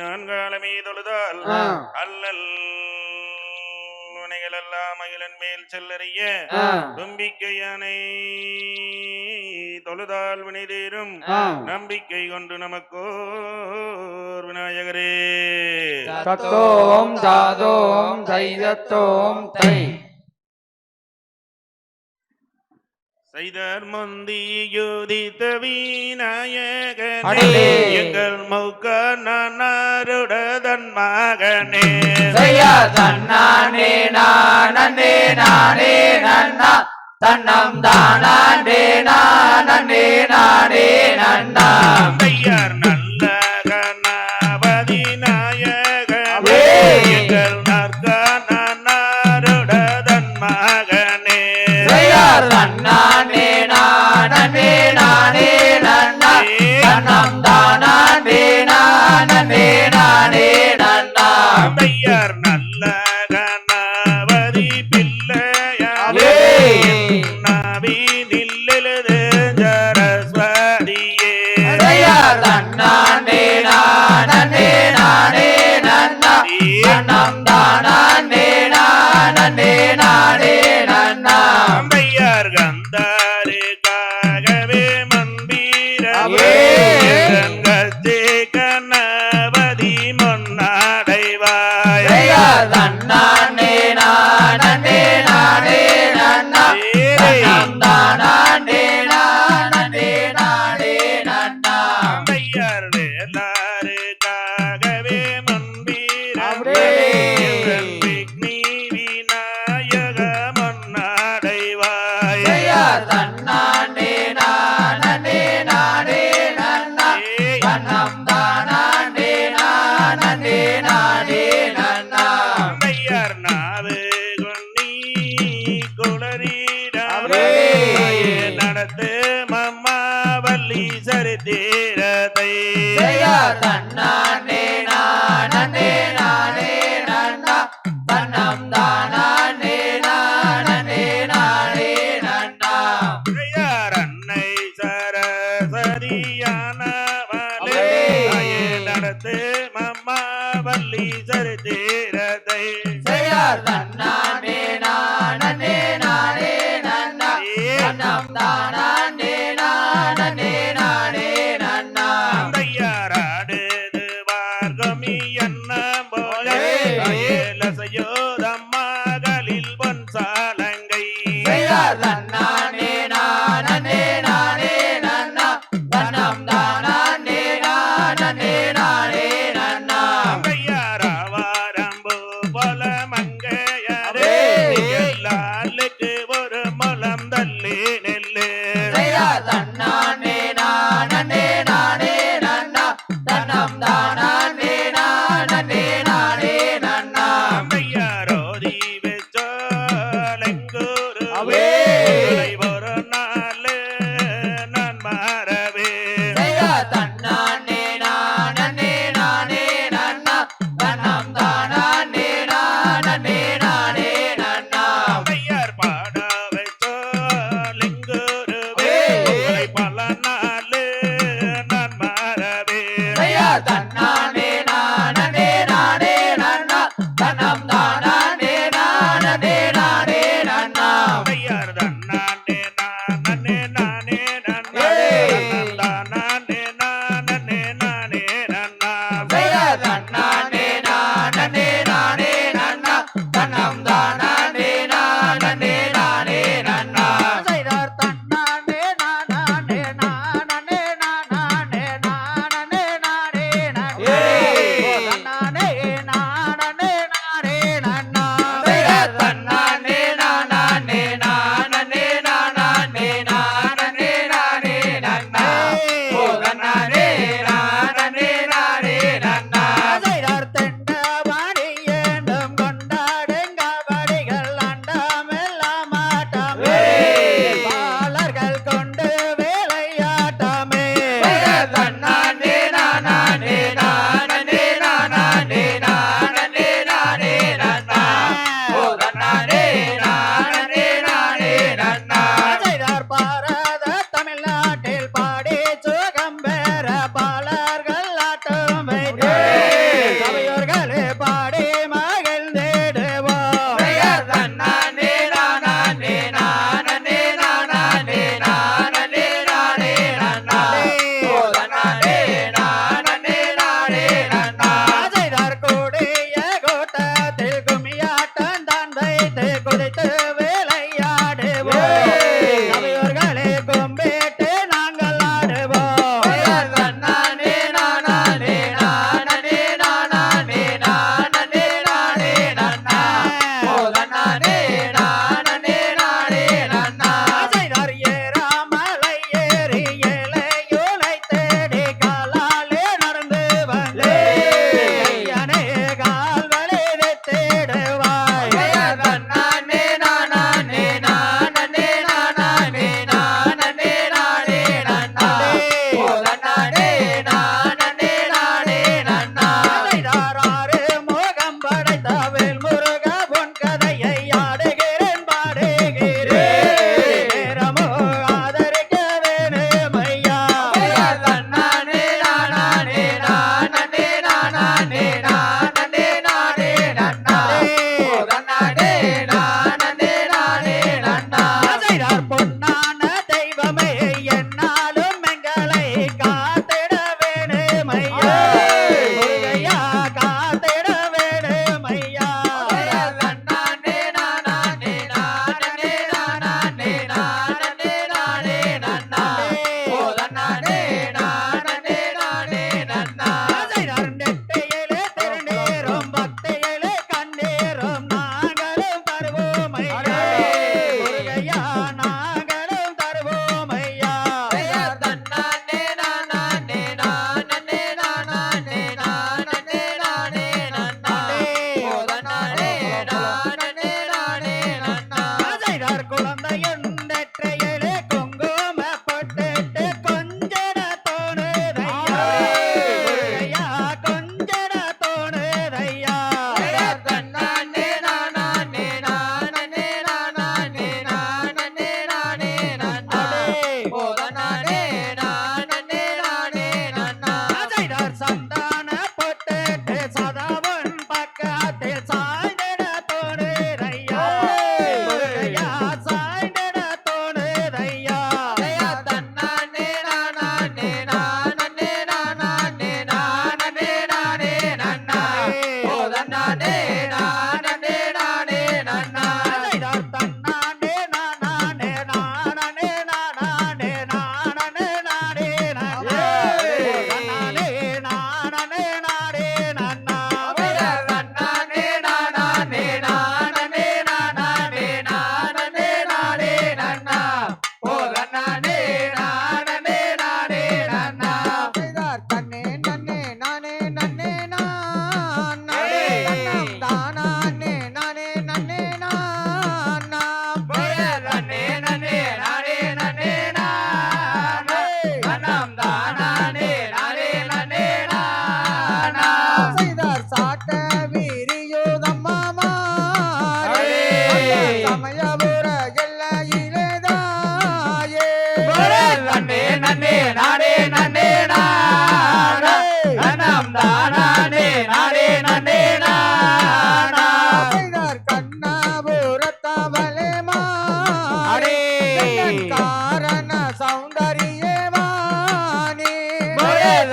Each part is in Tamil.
நான்காலமே தொழுதால் அல்லல் துணைகளெல்லாம் மகிழன் மேல் செல்லறிய தும்பிக்கையானை தொழுதால் வினைதேரும். நம்பிக்கை கொண்டு நமக்கோர் விநாயகரே. தத்தோம் தாதோம் தைதத்தோம் தை. செய்தர் முந்தியுதித்த வீநாயகனே. எங்கள் மூக்க நன்னாருடன் மகனே. செய்யா தன்னானே நானே நானே நன்னா. தன்னம் தானே நானே நானே நன்னா. செய்யார் நானே நானே நன்னா. ஐயர் நாது கொன்னி குளரீடே. நடத்து மம்மா வள்ளி சரிதீரதை தன்னானே நானே நான் They are done.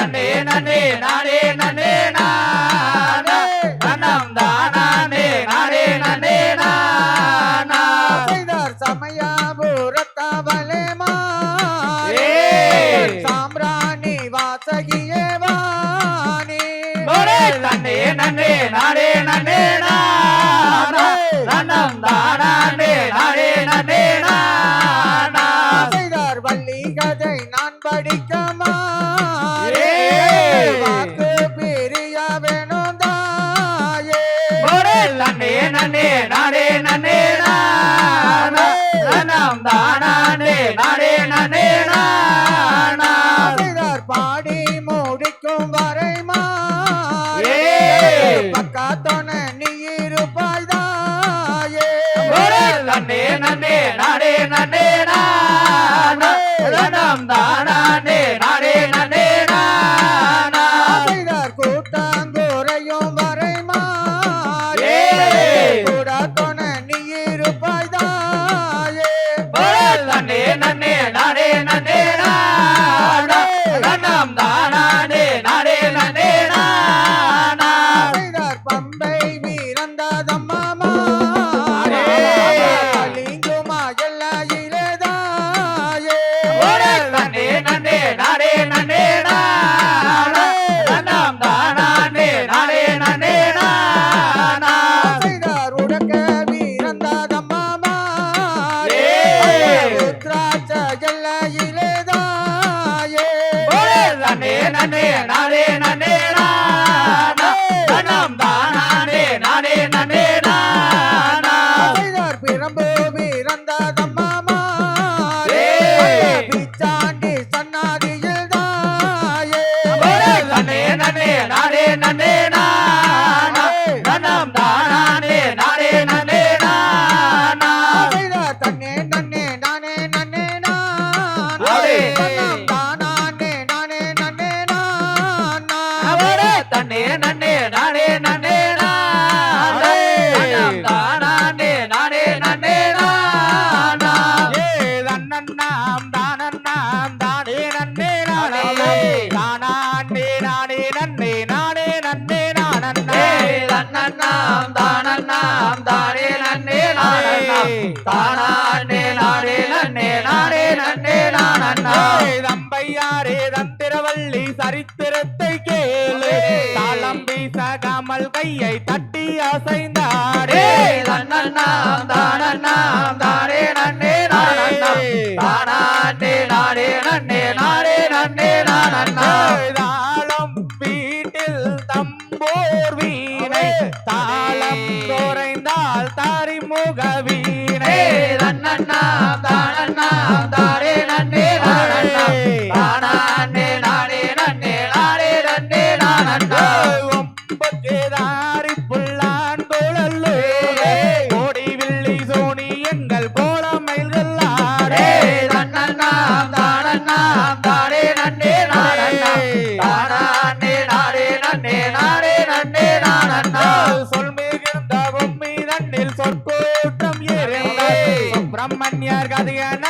நன்னே நன்னே நானே நன்னே நான. அண்ணம் தானே நானே நன்னே நானா. சமயா பூரத்தவலே மா சாம்ராணி வாசகியே வாணி நன்னே நன்னே நானே நன்னே நான. அண்ணம் தானே வள்ளி கதை நான் படி நாடே நாடே நாம் தானா கையை தட்டி அசைந்தாடே நன்னாம் தானன்னாம் தானே நன்னே நானே தானே நானே நன்னே நானே நன்னே நானன்னா தாளம் வீட்டில் தம்போர் வீணை. தாளம் குறைந்தால் தாரி முகவி பிரம்மன்யார் கதையான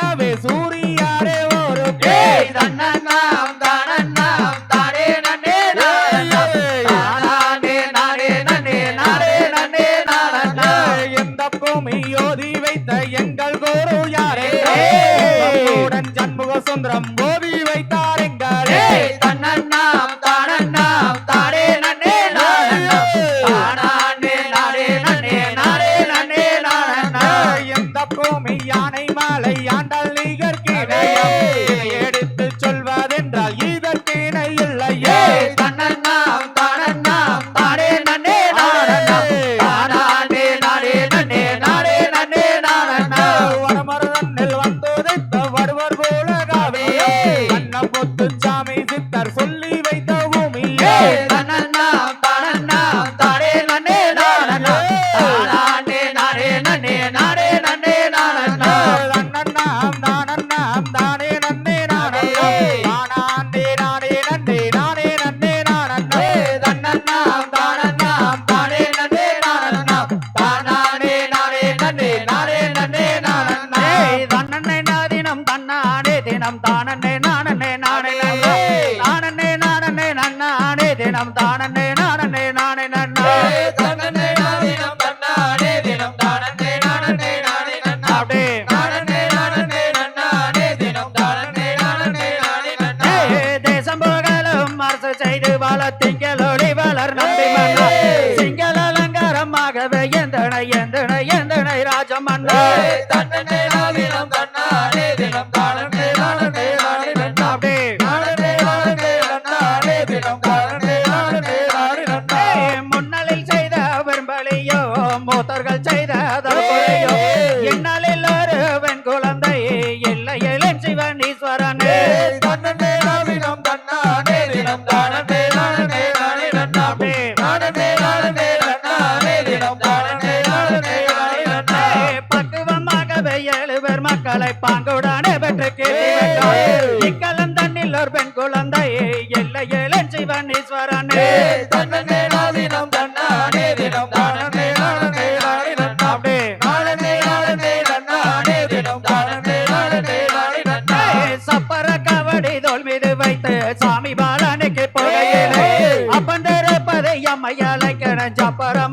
எந்தனை எந்தனை ராஜமன்னா. தன்னே நாளினம் தன்னாலே தினம் தானே நானே நானே நன்னாடே நானே நானே நன்னாலே தினம் தானே நானே நானே நன்னே முன்னலில் செய்த பெரும்பலியோ மூத்தர்கள் செய்த தற்பொழியோ என்னாலில் ஒருவன் குழந்தை இல்லை இளம் சிவன் ஈஸ்வரனே. தன்னே வைத்து சாமி பாலனுக்கு புகையிலே அப்பந்தரப்பதை அம்மையாலை கிடஞ்ச பரம்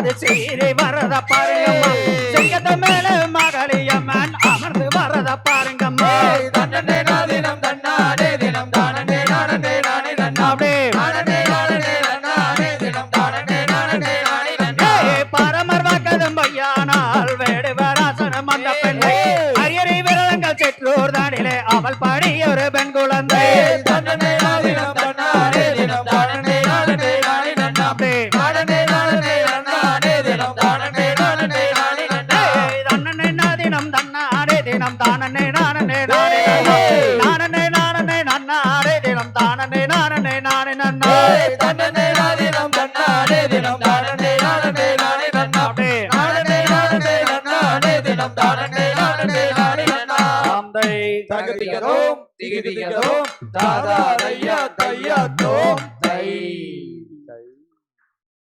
அது சீரை வரத பாருங்கம்மா. செய்யத திகதிகதோம் திகதிகதோம் தாதா தையா தையா தோ.